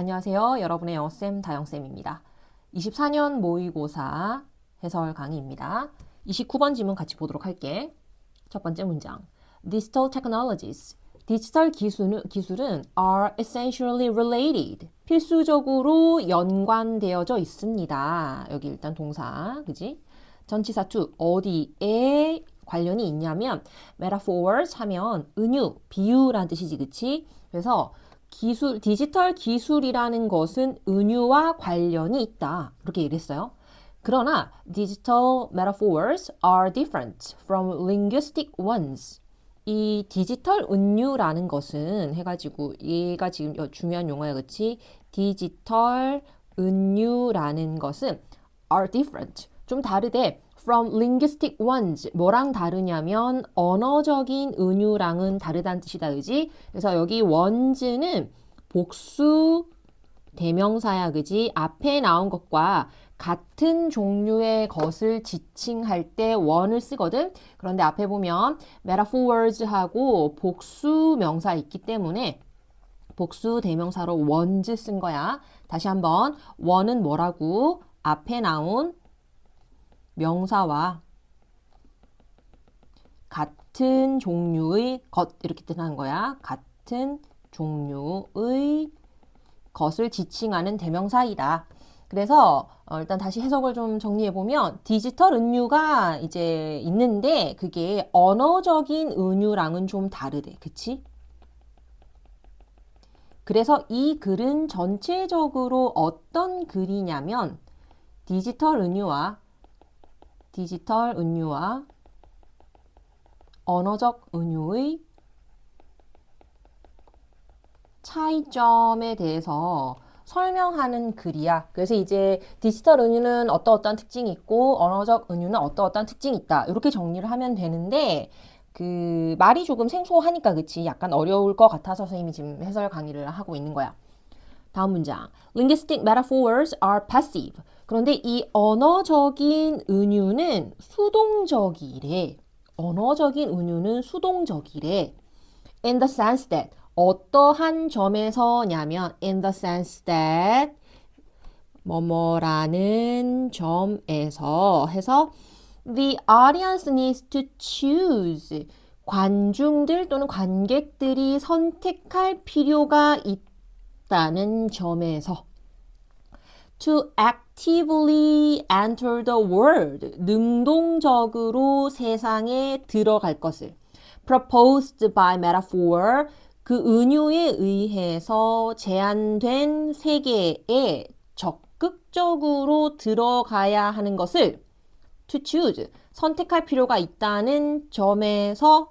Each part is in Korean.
안녕하세요. 여러분의 영어쌤 다영쌤입니다. 24년 모의고사 해설 강의입니다. 29번 지문 같이 보도록 할게. 첫 번째 문장. Digital technologies. 디지털 기술은, 기술은 are essentially related. 필수적으로 연관되어져 있습니다. 여기 일단 동사, 그지? 전치사 to 어디에 관련이 있냐면 metaphors 하면 은유, 비유라는 뜻이지, 그치? 그래서 기술, 디지털 기술이라는 것은 은유와 관련이 있다. 이렇게 얘기했어요. 그러나 digital metaphors are different from linguistic ones. 이 디지털 은유라는 것은 해가지고 얘가 지금 여- 중요한 용어야, 그치? 디지털 은유라는 것은 are different. 좀 다르대. From linguistic ones. 뭐랑 다르냐면 언어적인 은유랑은 다르다는 뜻이다, 그지? 그래서 여기 ones는 복수 대명사야, 그지? 앞에 나온 것과 같은 종류의 것을 지칭할 때 one을 쓰거든. 그런데 앞에 보면 metaphors하고 복수 명사 있기 때문에 복수 대명사로 ones 쓴 거야. 다시 한번 one은 뭐라고? 앞에 나온 명사와 같은 종류의 것 이렇게 뜻하는 거야. 같은 종류의 것을 지칭하는 대명사이다. 그래서 어, 일단 다시 해석을 좀 정리해 보면 디지털 은유가 이제 있는데 그게 언어적인 은유랑은 좀 다르대. 그치? 그래서 이 글은 전체적으로 어떤 글이냐면 디지털 은유와 디지털 은유와 언어적 은유의 차이점에 대해서 설명하는 글이야. 그래서 이제 디지털 은유는 어떠 어떠한 특징이 있고 언어적 은유는 어떠 어떠한 특징이 있다. 이렇게 정리를 하면 되는데 그 말이 조금 생소하니까 그치? 약간 어려울 것 같아서 선생님이 지금 해설 강의를 하고 있는 거야. 다음 문장. Linguistic metaphors are passive. 그런데 이 언어적인 은유는 수동적이래. 언어적인 은유는 수동적이래. In the sense that 어떠한 점에서냐면 in the sense that 뭐뭐라는 점에서 해서 the audience needs to choose 관중들 또는 관객들이 선택할 필요가 있다 는 점에서 to actively enter the world 능동적으로 세상에 들어갈 것을 proposed by metaphor 그 은유에 의해서 제한된 세계에 적극적으로 들어가야 하는 것을 to choose 선택할 필요가 있다는 점에서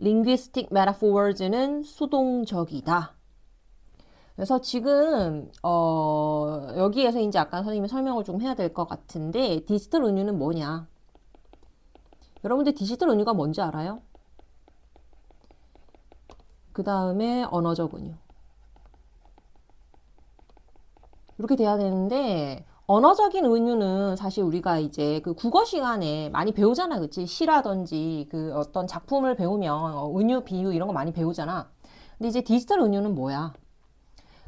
linguistic metaphors는 수동적이다. 그래서 지금 어, 여기에서 이제 아까 선생님이 설명을 좀 해야 될 것 같은데 디지털 은유는 뭐냐? 여러분들 디지털 은유가 뭔지 알아요? 그 다음에 언어적 은유. 이렇게 돼야 되는데 언어적인 은유는 사실 우리가 이제 그 국어 시간에 많이 배우잖아, 그치? 시라든지 그 어떤 작품을 배우면 어, 은유, 비유 이런 거 많이 배우잖아. 근데 이제 디지털 은유는 뭐야?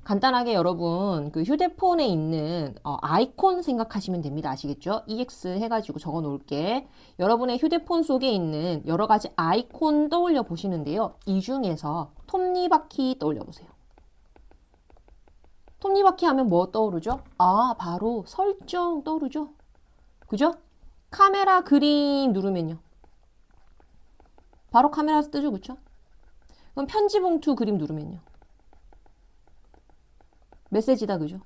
간단하게 여러분 그 휴대폰에 있는 어, 아이콘 생각하시면 됩니다. 아시겠죠? EX 해가지고 적어 놓을게. 여러분의 휴대폰 속에 있는 여러 가지 아이콘 떠올려 보시는데요. 이 중에서 톱니바퀴 떠올려 보세요. 톱니바퀴 하면 뭐 떠오르죠? 아, 바로 설정 떠오르죠? 그죠? 카메라 그림 누르면요. 바로 카메라에서 뜨죠, 그쵸? 그럼 편지 봉투 그림 누르면요. 메시지다, 그죠?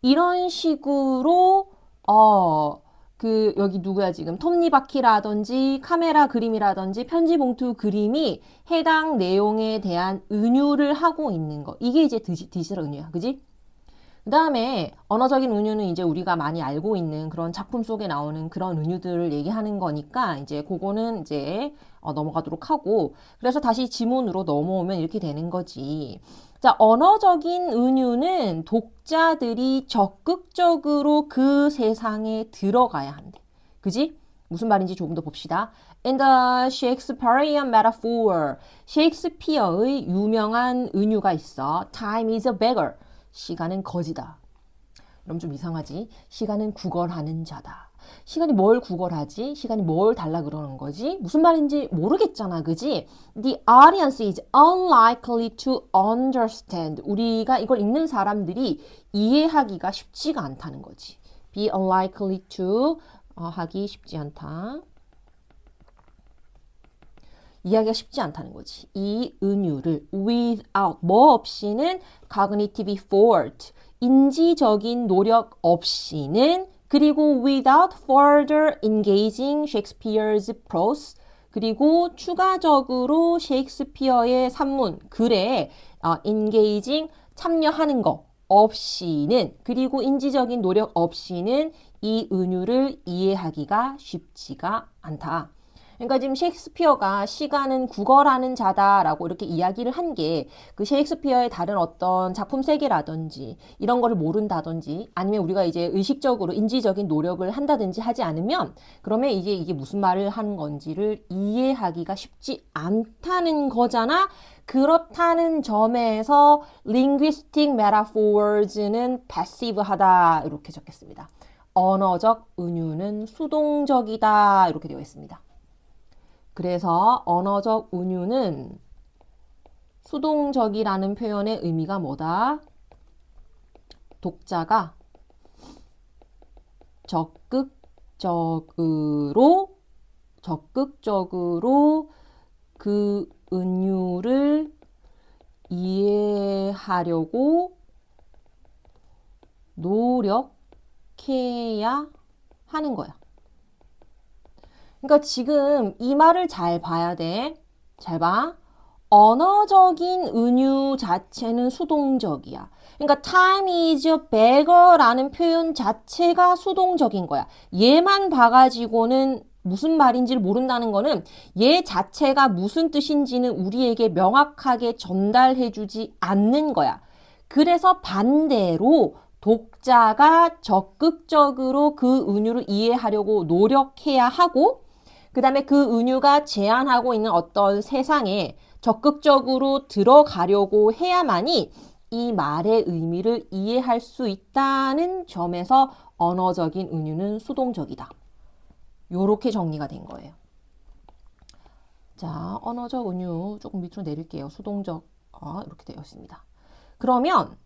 이런 식으로, 어, 그, 여기 누구야, 지금? 톱니바퀴라든지, 카메라 그림이라든지, 편지 봉투 그림이 해당 내용에 대한 은유를 하고 있는 거. 이게 이제 디지, 디지털 은유야, 그지? 그 다음에 언어적인 은유는 이제 우리가 많이 알고 있는 그런 작품 속에 나오는 그런 은유들을 얘기하는 거니까 이제 그거는 이제 어, 넘어가도록 하고 그래서 다시 지문으로 넘어오면 이렇게 되는 거지. 자, 언어적인 은유는 독자들이 적극적으로 그 세상에 들어가야 한대. 그지? 무슨 말인지 조금 더 봅시다. in the Shakespearean metaphor. 셰익스피어의 유명한 은유가 있어. Time is a beggar. 시간은 거지다. 그럼 좀 이상하지? 시간은 구걸하는 자다. 시간이 뭘 구걸하지? 시간이 뭘 달라 그러는 거지? 무슨 말인지 모르겠잖아, 그지? The audience is unlikely to understand. 우리가 이걸 읽는 사람들이 이해하기가 쉽지가 않다는 거지. Be unlikely to 어, 하기 쉽지 않다. 이해하기가 쉽지 않다는 거지. 이 은유를 without 뭐 없이는 cognitive effort 인지적인 노력 없이는 그리고 without further engaging Shakespeare's prose 그리고 추가적으로 셰익스피어의 산문 글에 어, engaging 참여하는 거 없이는 그리고 인지적인 노력 없이는 이 은유를 이해하기가 쉽지가 않다. 그러니까 지금 셰익스피어가 시간은 구걸하는 자다라고 이렇게 이야기를 한 게 그 셰익스피어의 다른 어떤 작품 세계라든지 이런 거를 모른다든지 아니면 우리가 이제 의식적으로 인지적인 노력을 한다든지 하지 않으면 그러면 이게 이게 무슨 말을 하는 건지를 이해하기가 쉽지 않다는 거잖아. 그렇다는 점에서 linguistic metaphors는 passive하다 이렇게 적겠습니다. 언어적 은유는 수동적이다 이렇게 되어 있습니다. 그래서 언어적 은유는 수동적이라는 표현의 의미가 뭐다? 독자가 적극적으로 적극적으로 그 은유를 이해하려고 노력해야 하는 거야. 그러니까 지금 이 말을 잘 봐야 돼. 잘 봐. 언어적인 은유 자체는 수동적이야. 그러니까 time is a beggar라는 표현 자체가 수동적인 거야. 얘만 봐가지고는 무슨 말인지를 모른다는 거는 얘 자체가 무슨 뜻인지는 우리에게 명확하게 전달해주지 않는 거야. 그래서 반대로 독자가 적극적으로 그 은유를 이해하려고 노력해야 하고 그 다음에 그 은유가 제안하고 있는 어떤 세상에 적극적으로 들어가려고 해야만이 이 말의 의미를 이해할 수 있다는 점에서 언어적인 은유는 수동적이다. 요렇게 정리가 된 거예요. 자, 언어적 은유 조금 밑으로 내릴게요. 수동적 어, 이렇게 되어 있습니다. 그러면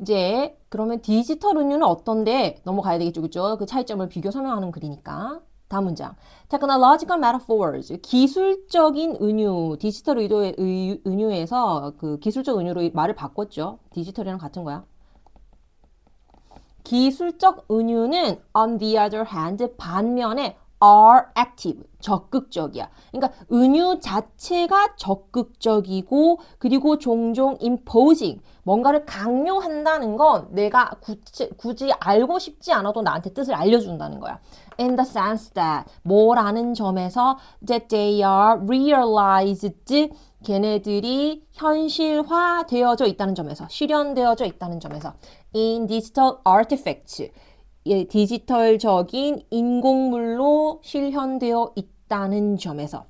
이제 그러면 디지털 은유는 어떤데 넘어가야 되겠죠, 그죠? 그 차이점을 비교 설명하는 글이니까. 다음 문장. Technological metaphors. 기술적인 은유. 디지털 의도의 의, 은유에서 그 기술적 은유로 말을 바꿨죠. 디지털이랑 같은 거야. 기술적 은유는 on the other hand 반면에 are active 적극적이야. 그러니까 은유 자체가 적극적이고 그리고 종종 imposing 뭔가를 강요한다는 건 내가 굳이, 굳이 알고 싶지 않아도 나한테 뜻을 알려준다는 거야. In the sense that 뭐라는 점에서 that they are realized 걔네들이 현실화되어져 있다는 점에서 실현되어져 있다는 점에서 in digital artifacts 예, 디지털적인 인공물로 실현되어 있다는 점에서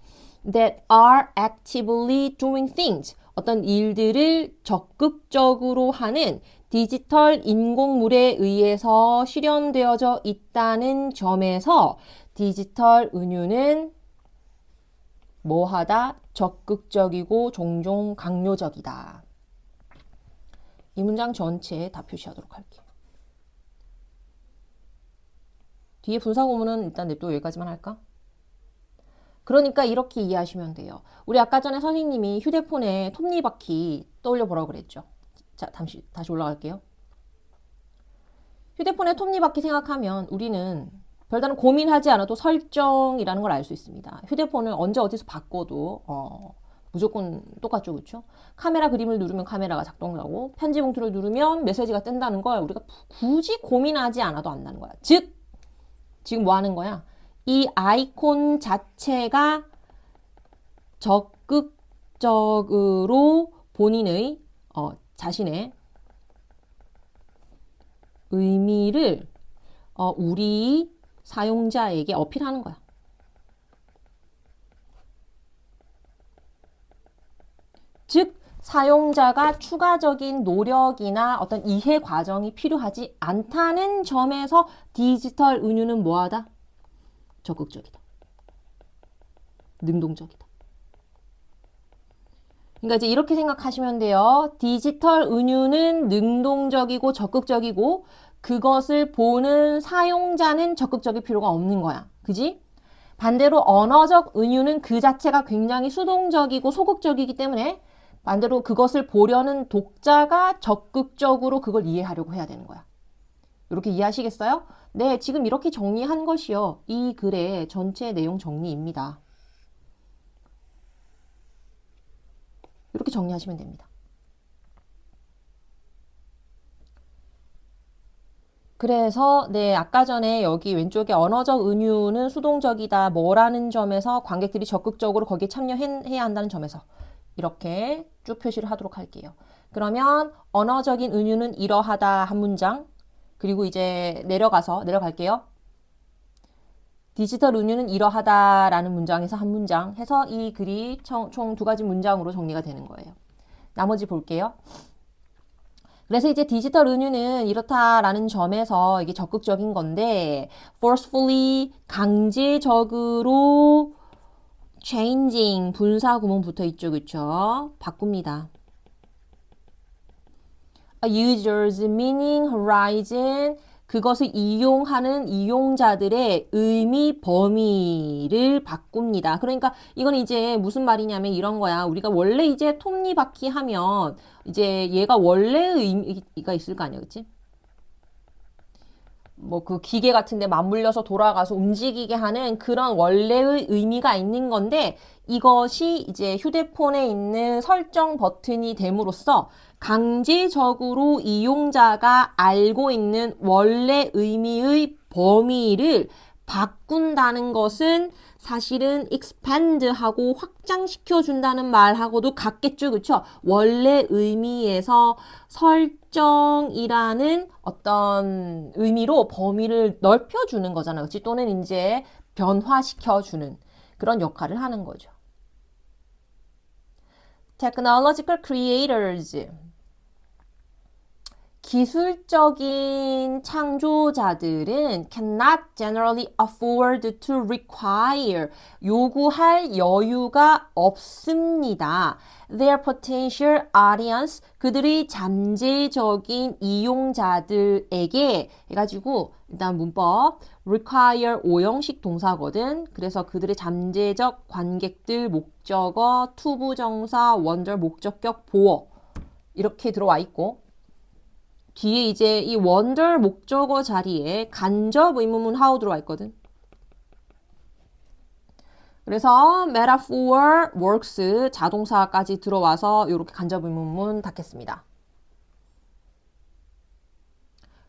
that are actively doing things 어떤 일들을 적극적으로 하는 디지털 인공물에 의해서 실현되어져 있다는 점에서 디지털 은유는 뭐하다? 적극적이고 종종 강요적이다. 이 문장 전체에 다 표시하도록 할게요. 뒤에 분사구문은 일단 냅둬 여기까지만 할까? 그러니까 이렇게 이해하시면 돼요. 우리 아까 전에 선생님이 휴대폰에 톱니바퀴 떠올려 보라고 그랬죠. 자, 다시, 다시 올라갈게요. 휴대폰에 톱니바퀴 생각하면 우리는 별다른 고민하지 않아도 설정이라는 걸 알 수 있습니다. 휴대폰을 언제 어디서 바꿔도 어, 무조건 똑같죠, 그렇죠? 카메라 그림을 누르면 카메라가 작동하고 편지 봉투를 누르면 메시지가 뜬다는 걸 우리가 굳이 고민하지 않아도 안다는 거야. 즉 지금 뭐 하는 거야? 이 아이콘 자체가 적극적으로 본인의 어, 자신의 의미를 어, 우리 사용자에게 어필하는 거야. 즉 사용자가 추가적인 노력이나 어떤 이해 과정이 필요하지 않다는 점에서 디지털 은유는 뭐하다? 적극적이다. 능동적이다. 그러니까 이제 이렇게 생각하시면 돼요. 디지털 은유는 능동적이고 적극적이고 그것을 보는 사용자는 적극적일 필요가 없는 거야. 그지? 반대로 언어적 은유는 그 자체가 굉장히 수동적이고 소극적이기 때문에 반대로 그것을 보려는 독자가 적극적으로 그걸 이해하려고 해야 되는 거야. 이렇게 이해하시겠어요? 네, 지금 이렇게 정리한 것이요. 이 글의 전체 내용 정리입니다. 이렇게 정리하시면 됩니다. 그래서 네 아까 전에 여기 왼쪽에 언어적 은유는 수동적이다 뭐라는 점에서 관객들이 적극적으로 거기에 참여해야 한다는 점에서 이렇게 쭉 표시를 하도록 할게요. 그러면 언어적인 은유는 이러하다 한 문장 그리고 이제 내려가서 내려갈게요. 디지털 은유는 이러하다라는 문장에서 한 문장 해서 이 글이 총 두 가지 문장으로 정리가 되는 거예요. 나머지 볼게요. 그래서 이제 디지털 은유는 이렇다라는 점에서 이게 적극적인 건데 forcefully 강제적으로 changing 분사 구문 붙어 있죠. 그쵸? 바꿉니다. A user's meaning horizon 그것을 이용하는 이용자들의 의미 범위를 바꿉니다. 그러니까 이건 이제 무슨 말이냐면 이런 거야. 우리가 원래 이제 톱니바퀴 하면 이제 얘가 원래의 의미가 있을 거 아니야. 그치? 뭐 그 기계 같은데 맞물려서 돌아가서 움직이게 하는 그런 원래의 의미가 있는 건데 이것이 이제 휴대폰에 있는 설정 버튼이 됨으로써 강제적으로 이용자가 알고 있는 원래 의미의 범위를 바꾼다는 것은 사실은 expand하고 확장시켜 준다는 말하고도 같겠죠. 그렇죠? 원래 의미에서 설정이라는 어떤 의미로 범위를 넓혀 주는 거잖아. 그렇지? 또는 이제 변화시켜 주는 그런 역할을 하는 거죠. technological creators 기술적인 창조자들은 cannot generally afford to require 요구할 여유가 없습니다. Their potential audience 그들의 잠재적인 이용자들에게 해가지고 일단 문법 require 오형식 동사거든. 그래서 그들의 잠재적 관객들 목적어 투부정사 원절 목적격 보어 이렇게 들어와 있고 뒤에 이제 이 wonder 목적어 자리에 간접 의문문 how 들어와 있거든. 그래서 metaphor works 자동사까지 들어와서 이렇게 간접 의문문 닫겠습니다.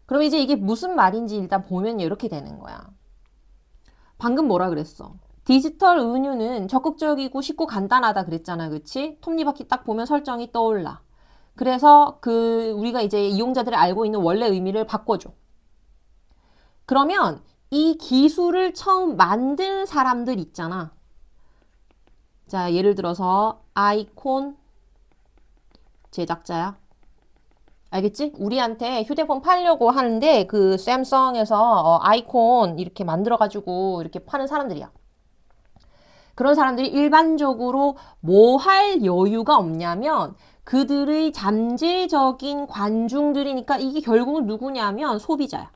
그럼 이제 이게 무슨 말인지 일단 보면 이렇게 되는 거야. 방금 뭐라 그랬어? 디지털 은유는 적극적이고 쉽고 간단하다 그랬잖아. 그치? 톱니바퀴 딱 보면 설정이 떠올라. 그래서 그 우리가 이제 이용자들이 알고 있는 원래 의미를 바꿔줘. 그러면 이 기술을 처음 만든 사람들 있잖아. 자, 예를 들어서 아이콘 제작자야. 알겠지? 우리한테 휴대폰 팔려고 하는데 그 샘성에서 어, 아이콘 이렇게 만들어가지고 이렇게 파는 사람들이야. 그런 사람들이 일반적으로 뭐 할 여유가 없냐면 그들의 잠재적인 관중들이니까 이게 결국은 누구냐면 소비자야.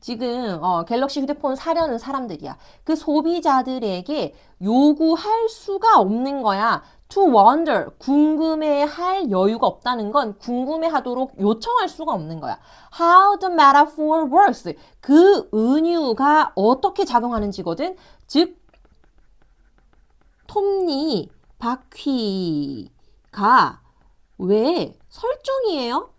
지금 어, 갤럭시 휴대폰 사려는 사람들이야. 그 소비자들에게 요구할 수가 없는 거야. To wonder, 궁금해할 여유가 없다는 건 궁금해하도록 요청할 수가 없는 거야. How the metaphor works, 그 은유가 어떻게 작용하는지거든. 즉, 톱니, 바퀴, 가. 왜? 설정이에요?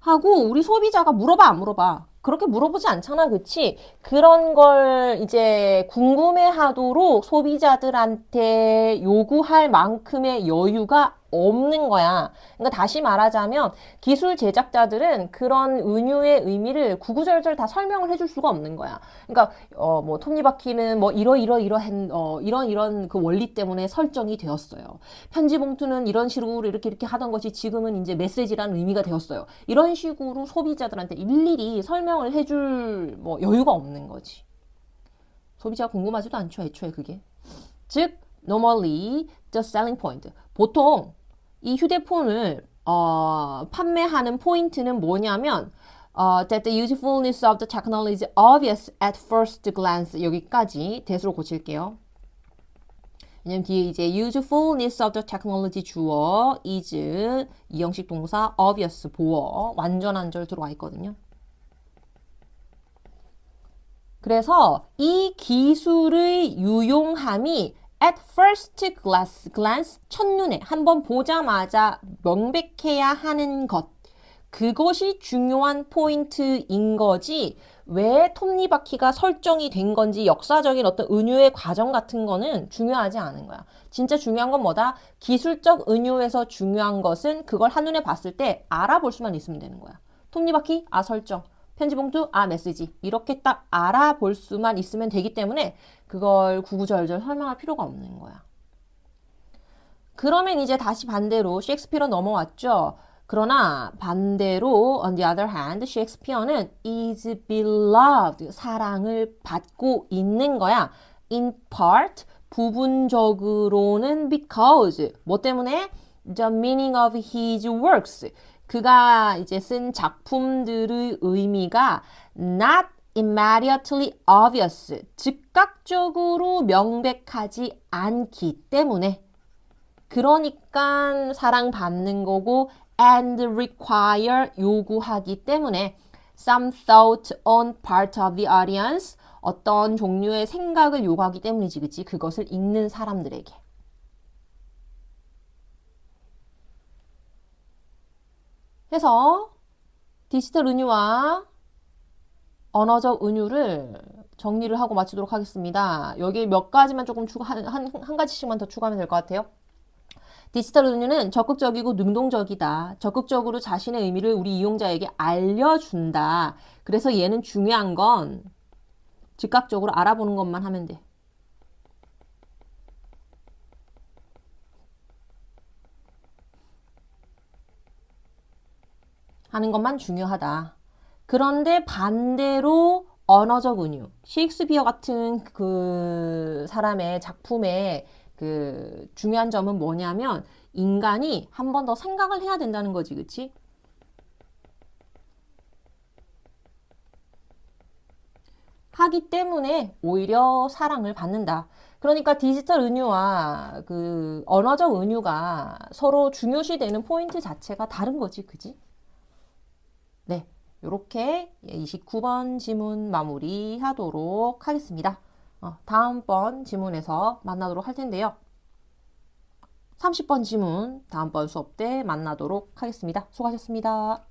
하고 우리 소비자가 물어봐 안 물어봐? 그렇게 물어보지 않잖아, 그치? 그런 걸 이제 궁금해 하도록 소비자들한테 요구할 만큼의 여유가 없는 거야. 그러니까 다시 말하자면 기술 제작자들은 그런 은유의 의미를 구구절절 다 설명을 해줄 수가 없는 거야. 그러니까 어 뭐 톱니바퀴는 뭐 이러 이러 이러한 어 이런 이런 그 원리 때문에 설정이 되었어요. 편지 봉투는 이런 식으로 이렇게 이렇게 하던 것이 지금은 이제 메시지라는 의미가 되었어요. 이런 식으로 소비자들한테 일일이 설명을 해줄 뭐 여유가 없는 거지. 소비자가 궁금하지도 않죠, 애초에 그게. 즉, normally the selling point. 보통 이 휴대폰을 어, 판매하는 포인트는 뭐냐면 어, that the usefulness of the technology is obvious at first glance 여기까지 대수로 고칠게요. 왜냐면 뒤에 이제 usefulness of the technology 주어 is 이형식 동사 obvious 보어 완전한 절 들어와 있거든요. 그래서 이 기술의 유용함이 at first glance, glance 첫눈에 한번 보자마자 명백해야 하는 것. 그것이 중요한 포인트인 거지. 왜 톱니바퀴가 설정이 된 건지 역사적인 어떤 은유의 과정 같은 거는 중요하지 않은 거야. 진짜 중요한 건 뭐다? 기술적 은유에서 중요한 것은 그걸 한눈에 봤을 때 알아볼 수만 있으면 되는 거야. 톱니바퀴, 아 설정. 편지 봉투, 아 메시지. 이렇게 딱 알아볼 수만 있으면 되기 때문에 그걸 구구절절 설명할 필요가 없는 거야. 그러면 이제 다시 반대로 셰익스피어 넘어왔죠. 그러나 반대로 on the other hand 셰익스피어는 is beloved 사랑을 받고 있는 거야. in part 부분적으로는 because 뭐 때문에 the meaning of his works 그가 이제 쓴 작품들의 의미가 not immediately obvious 즉각적으로 명백하지 않기 때문에. 그러니까 사랑받는 거고 and require 요구하기 때문에 some thought on part of the audience 어떤 종류의 생각을 요구하기 때문이지 그치? 그것을 읽는 사람들에게 해서 디지털 은유와 언어적 은유를 정리를 하고 마치도록 하겠습니다. 여기 몇 가지만 조금 추가, 한, 한, 한 가지씩만 더 추가하면 될 것 같아요. 디지털 은유는 적극적이고 능동적이다. 적극적으로 자신의 의미를 우리 이용자에게 알려준다. 그래서 얘는 중요한 건 즉각적으로 알아보는 것만 하면 돼. 하는 것만 중요하다. 그런데 반대로 언어적 은유, 셰익스피어 같은 그 사람의 작품의 그 중요한 점은 뭐냐면 인간이 한 번 더 생각을 해야 된다는 거지, 그치? 하기 때문에 오히려 사랑을 받는다. 그러니까 디지털 은유와 그 언어적 은유가 서로 중요시되는 포인트 자체가 다른 거지, 그지? 네. 이렇게 29번 지문 마무리하도록 하겠습니다. 어, 다음번 지문에서 만나도록 할 텐데요. 30번 지문 다음번 수업 때 만나도록 하겠습니다. 수고하셨습니다.